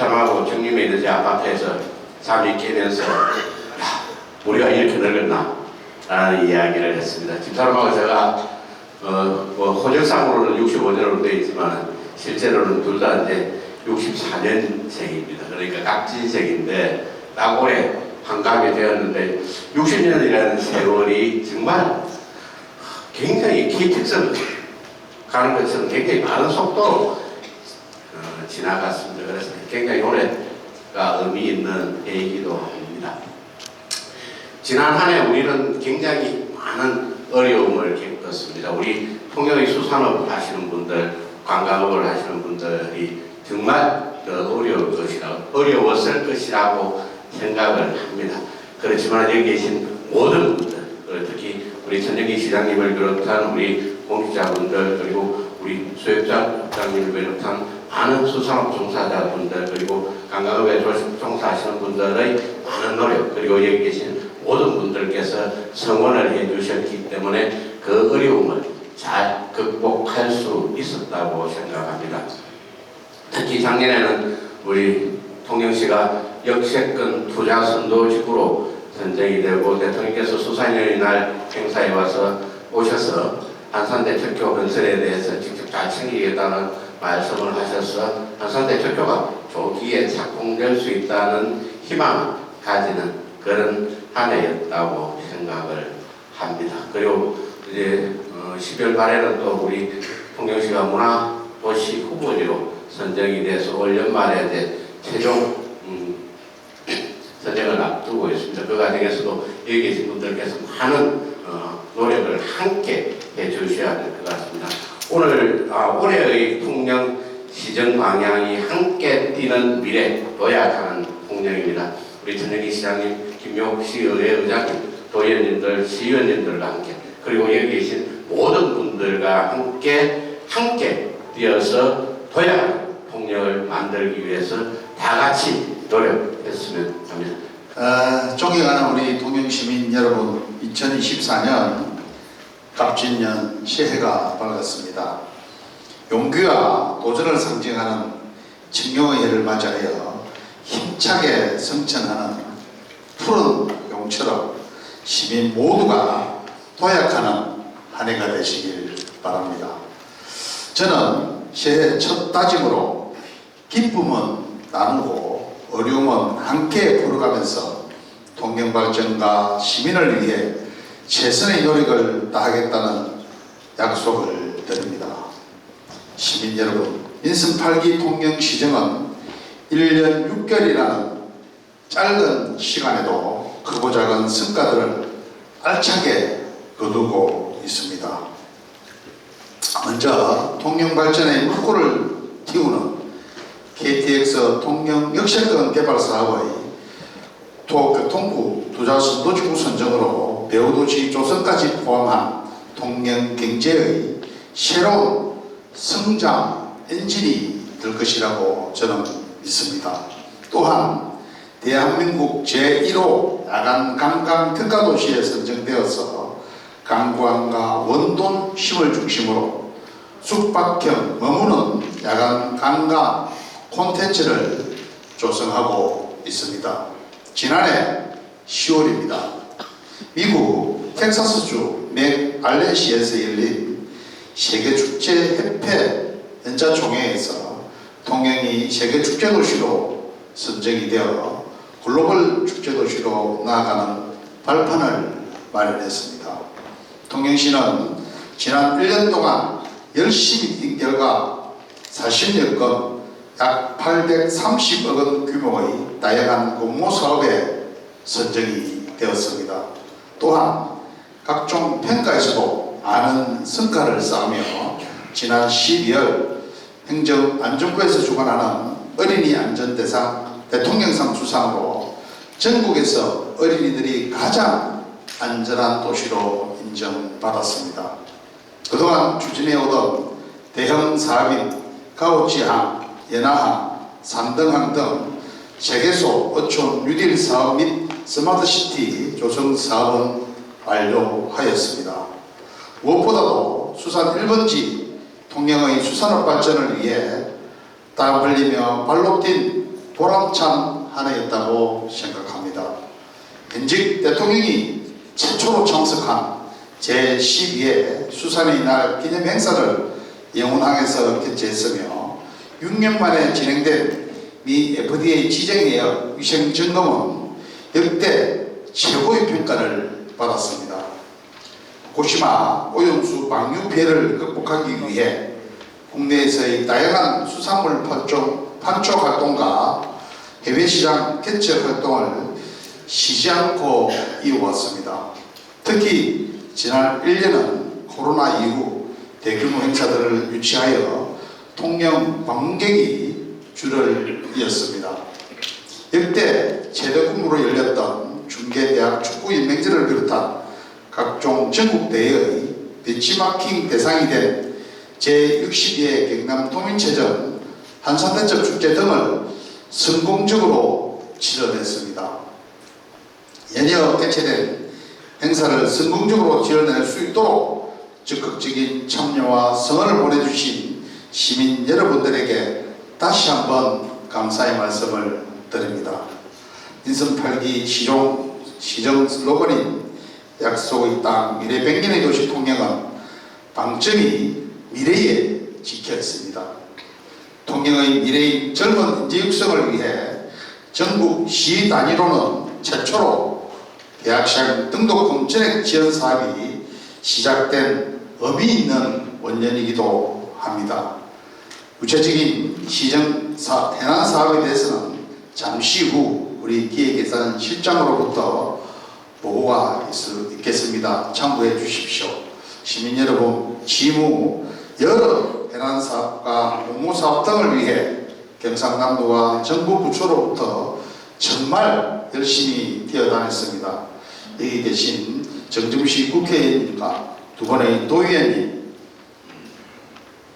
1일 저희 집사람하고 정림에 있는 제 아파트에서 잠이 깨면서 야, 우리가 이렇게 늙었나? 라는 이야기를 했습니다. 집사람하고 제가 어, 뭐 호적상으로는 65년으로 되어 있지만 실제로는 둘 다 이제 64년생입니다. 그러니까 각진생인데 딱 올해 한갑이 되었는데 60년이라는 세월이 정말 굉장히 KTX 가는 것처럼 굉장히 많은 속도로 어, 지나갔습니다. 그래서 굉장히 올해가 의미 있는 해이기도 합니다. 지난 한 해 우리는 굉장히 많은 어려움을 겪었습니다. 우리 통영의 수산업 하시는 분들, 관광업을 하시는 분들이 정말 더 어려울 것이라, 어려웠을 것이라고 생각을 합니다. 그렇지만 여기 계신 모든 분들, 특히 우리 전영기 시장님을 비롯한 우리 공직자분들 그리고 우리 수협장님을 비롯한 많은 수산업 종사자분들 그리고 관광업에 조- 종사하시는 분들의 많은 노력 그리고 여기 계신 모든 분들께서 성원을 해주셨기 때문에 그 어려움을 잘 극복할 수 있었다고 생각합니다. 특히 작년에는 우리 통영시가 역세권 투자 선도지구로 선정이 되고 대통령께서 수사인의 날 행사에 와서 오셔서 한산대첩교 건설에 대해서 직접 잘 챙기겠다는 말씀을 하셔서 한산대첩교가 조기에 착공될 수 있다는 희망을 가지는 그런 한 해였다고 생각을 합니다. 그리고 이제 어, 12월 말에는 또 우리 통영시가 문화 도시 후보지로 선정이 돼서 올 연말에 이제 최종 음, 선정을 앞두고 있습니다. 그 과정에서도 여기 계신 분들께서 많은 어, 노력을 함께 해 주셔야 될 것 같습니다. 오늘 아, 올해의 통영 시정 방향이 함께 뛰는 미래 도약하는 통영입니다. 우리 전영기 시장님, 김용욱 시의회 의장님, 도의원님들, 시의원님들과 함께 그리고 여기 계신 모든 분들과 함께 함께 뛰어서 도약 통영을 만들기 위해서 다 같이 노력했으면 합니다. 어, 존경하는 우리 동영시민 여러분, 2024년 갑진년 새해가 밝았습니다. 용기와 도전을 상징하는 청룡의 해를 맞이하여 힘차게 성천하는 푸른 용처럼 시민 모두가 도약하는 한 해가 되시길 바랍니다. 저는 새해 첫 다짐으로 기쁨은 나누고 어려움은 함께 풀어가면서 통영 발전과 시민을 위해 최선의 노력을 다하겠다는 약속을 드립니다. 시민 여러분, 민선 8기 통영 시정은 1년 6개월이라는 짧은 시간에도 크고 작은 성과들을 알차게 거두고 있습니다. 먼저 통영 발전의 물꼬를 띄우는 KTX 통영 역세권 개발 사업의 도교통부 투자 선도지구 선정으로 배우도시 조성까지 포함한 통영 경제의 새로운 성장 엔진이 될 것이라고 저는 믿습니다. 또한 대한민국 제1호 야간 관광 특화도시에 선정되어서 관광과 원돈 심을 중심으로 숙박형 머무는 야간 관광 콘텐츠를 조성하고 있습니다. 지난해 10월입니다. 미국 텍사스주 맥 알렌시에서 열린 세계축제협회 연자총회에서 통영이 세계축제도시로 선정이 되어 글로벌 축제도시로 나아가는 발판을 마련했습니다. 통영시는 지난 1년 동안 열심히 뛴 결과 40여 건, 약 830억 원 규모의 다양한 공모 사업에 선정이 되었습니다. 또한 각종 평가에서도 많은 성과를 쌓으며 지난 12월 행정안전부에서 주관하는 어린이 안전대상 대통령상 수상으로 전국에서 어린이들이 가장 안전한 도시로 인정받았습니다. 그동안 추진해오던 대형 사업인 가오지항, 연하항, 삼등항 등 세계소 어촌 뉴딜 사업 및 스마트시티 조성 사업은 완료하였습니다. 무엇보다도 수산 1번지 통영의 수산업 발전을 위해 땀 흘리며 발로 뛴 보람찬 한 해였다고 생각합니다. 현직 대통령이 최초로 참석한 제12회 수산의 날 기념 행사를 영운항에서 개최했으며 6년 만에 진행된 미 FDA 지정예약 위생 점검은 역대 최고의 평가를 받았습니다. 고시마 오염수 방류 피해를 극복하기 위해 국내에서의 다양한 수산물 판촉, 활동과 해외 시장 개척 활동을 쉬지 않고 이어왔습니다. 특히 지난 1년은 코로나 이후 대규모 행사들을 유치하여 통영 방문객이 줄을 이었습니다. 역대 최대 규모로 열렸던 중계대학 축구 연맹전을 비롯한 각종 전국 배치마킹 대상이 된 제62회 경남 도민체전 한산대첩 축제 등을 성공적으로 치러냈습니다. 연이어 개최된 행사를 성공적으로 지어낼 수 있도록 적극적인 참여와 성원을 보내주신 시민 여러분들에게 다시 한번 감사의 말씀을 드립니다. 인선 8기 시종, 시정 슬로건인 약속의 땅 미래 백년의 도시 통영은 방점이 미래에 지켜 있습니다. 통영의 미래인 젊은 인재 육성을 위해 전국 시 단위로는 최초로 대학생 등록 금 전액 지원 사업이 시작된 의미 있는 원년이기도 합니다. 구체적인 시정 사, 해난 사업에 대해서는 잠시 후 우리 기획예산 실장으로부터 보고가 있, 있겠습니다. 참고해 주십시오. 시민 여러분, 지무 여러 해난 사업과 공모 사업 등을 위해 경상남도와 정부 부처로부터 정말 열심히 뛰어다녔습니다. 여기 계신 정점식 국회의원님과 두 번의 도의원님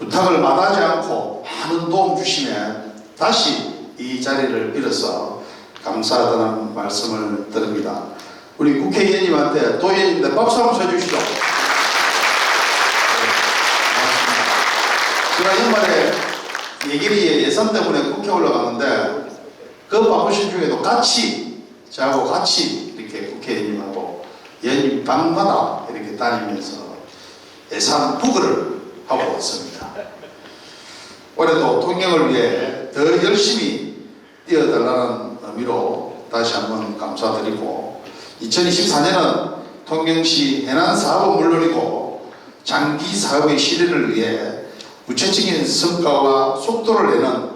부탁을 마다하지 않고 많은 도움 주시면 다시 이 자리를 빌어서 감사하다는 말씀을 드립니다. 우리 국회의원님한테 도의원님들 박수 한번 쳐주시죠. 제가 연말에 예결위에 예산 때문에 국회 올라갔는데 그 바쁘신 중에도 같이 저하고 같이 이렇게 국회의원님하고 의원님 방마다 이렇게 다니면서 예산 부거를 하고 왔습니다. 올해도 통영을 위해 더 열심히 뛰어달라는 의미로 다시 한번 감사드리고 2024년은 통영시 해난 사업은 물론이고 장기 사업의 실현을 위해 구체적인 성과와 속도를 내는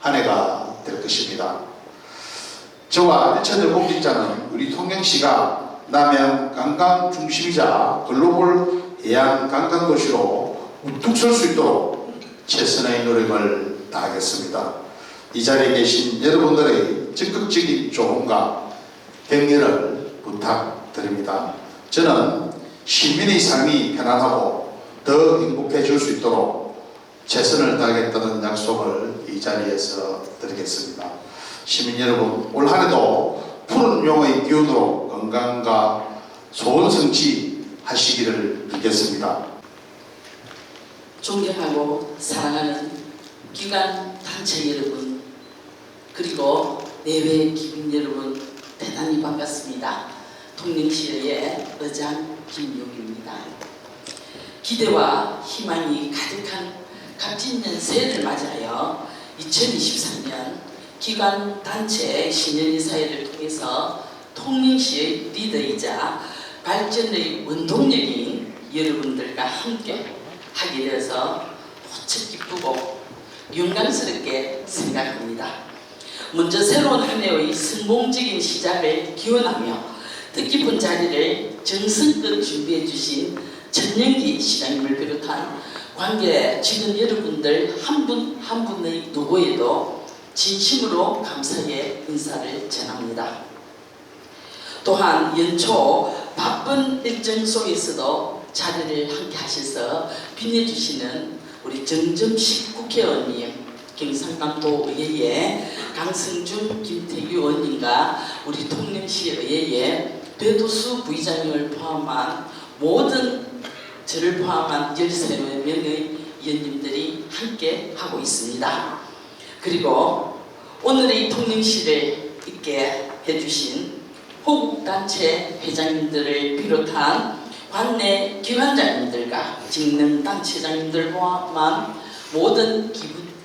한 해가 될 것입니다. 저와 일천여 공직자는 우리 통영시가 남해안 관광 중심이자 글로벌 해양 관광 도시로 우뚝 설 수 있도록 최선의 노력을 다하겠습니다. 이 자리에 계신 여러분들의 적극적인 조언과 격려를 부탁드립니다. 저는 시민의 삶이 편안하고 더 행복해질 수 있도록 최선을 다하겠다는 약속을 이 자리에서 드리겠습니다. 시민 여러분, 올 한해도 푸른 용의 기운으로 건강과 좋은 성취 하시기를 빌겠습니다. 존경하고 사랑하는 기관 단체 여러분 그리고 내외 기민 여러분 대단히 반갑습니다. 통영시의 의장 김용입니다. 기대와 희망이 가득한 값짓는 새해를 맞이하여 2023년 기관 단체 신년의 사회를 통해서 통영시의 리더이자 발전의 원동력인 여러분들과 함께 하게 되어서 무척 기쁘고 영광스럽게 생각합니다. 먼저 새로운 한 해의 성공적인 시작을 기원하며 뜻깊은 자리를 정성껏 준비해 주신 전영기 시장님을 비롯한 관계 직원 여러분들 한 분 한 분의 누구에도 진심으로 감사의 인사를 전합니다. 또한 연초 바쁜 일정 속에서도 자리를 함께 하셔서 빛내주시는 우리 정점식 국회의원님, 경상남도 의회의 강승준 김태규 의원님과 우리 통영시 의회의 배도수 부의장님을 포함한 모든 저를 포함한 13명의 의원님들이 함께 하고 있습니다. 그리고 오늘의 통영시를 있게 해주신 호국단체 회장님들을 비롯한 관내 기관장님들과 직능단체장님들 포함한 모든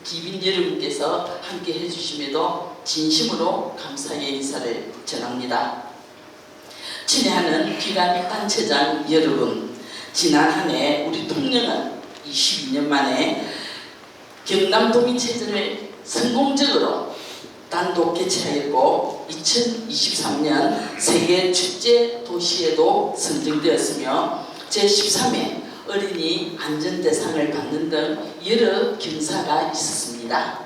기빈 여러분께서 함께 해주심에도 진심으로 감사의 인사를 전합니다. 친애하는 기관단체장 여러분, 지난 한 해 우리 통영은 22년 만에 경남도민체전을 성공적으로 단독 개최하였고 2023년 세계 축제 도시에도 선정되었으며 제13회 어린이 안전대상을 받는 등 여러 경사가 있었습니다.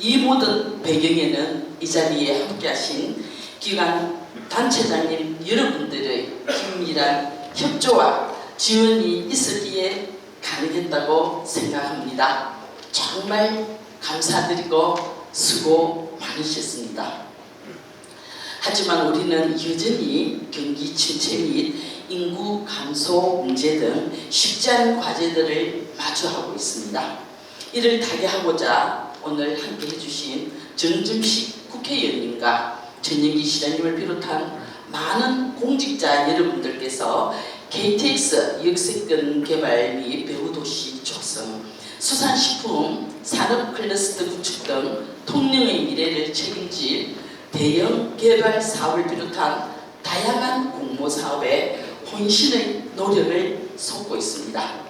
이 모든 배경에는 이 자리에 함께하신 기관 단체장님 여러분들의 긴밀한 협조와 지원이 있었기에 가능했다고 생각합니다. 정말 감사드리고 수고 많으셨습니다. 하지만 우리는 여전히 경기 침체 및 인구 감소 문제 등 쉽지 않은 과제들을 마주하고 있습니다. 이를 타개하고자 오늘 함께 해주신 정점식 국회의원님과 전영기 시장님을 비롯한 많은 공직자 여러분들께서 KTX 역세권 개발 및 배후도시 촉성, 수산식품 산업 클러스터 구축 등 통영의 미래를 책임질 대형 개발 사업을 비롯한 다양한 공모 사업에 혼신의 노력을 쏟고 있습니다.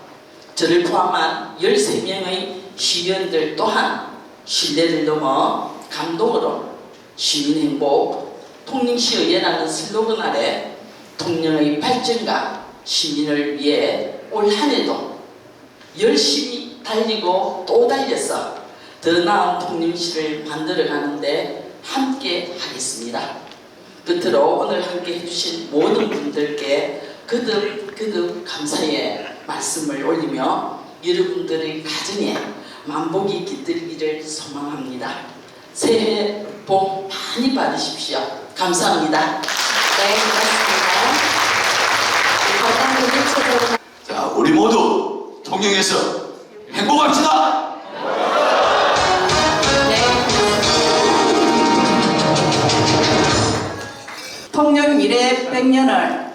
저를 포함한 13명의 시의원들 또한 신뢰를 넘어 감동으로 시민행복, 통영시 의회라는 슬로건 아래 통영의 발전과 시민을 위해 올 한해도 열심히 달리고 또 달려서 더 나은 통영시를 만들어 가는데 함께 하겠습니다. 끝으로 오늘 함께 해주신 모든 분들께 거듭 거듭 감사의 말씀을 올리며 여러분들의 가정에 만복이 깃들기를 소망합니다. 새해 복 많이 받으십시오. 감사합니다. 네, 고맙습니다. 자, 우리 모두 통영에서 행복합시다! 네, 통영 미래 100년을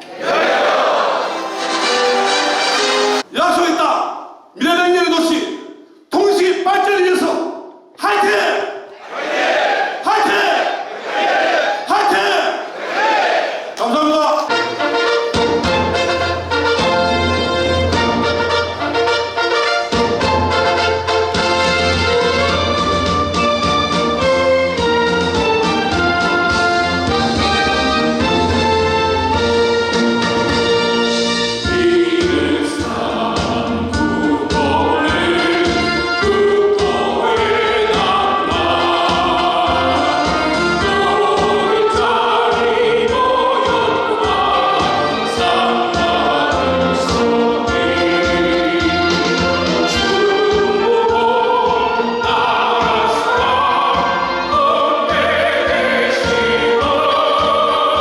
약속!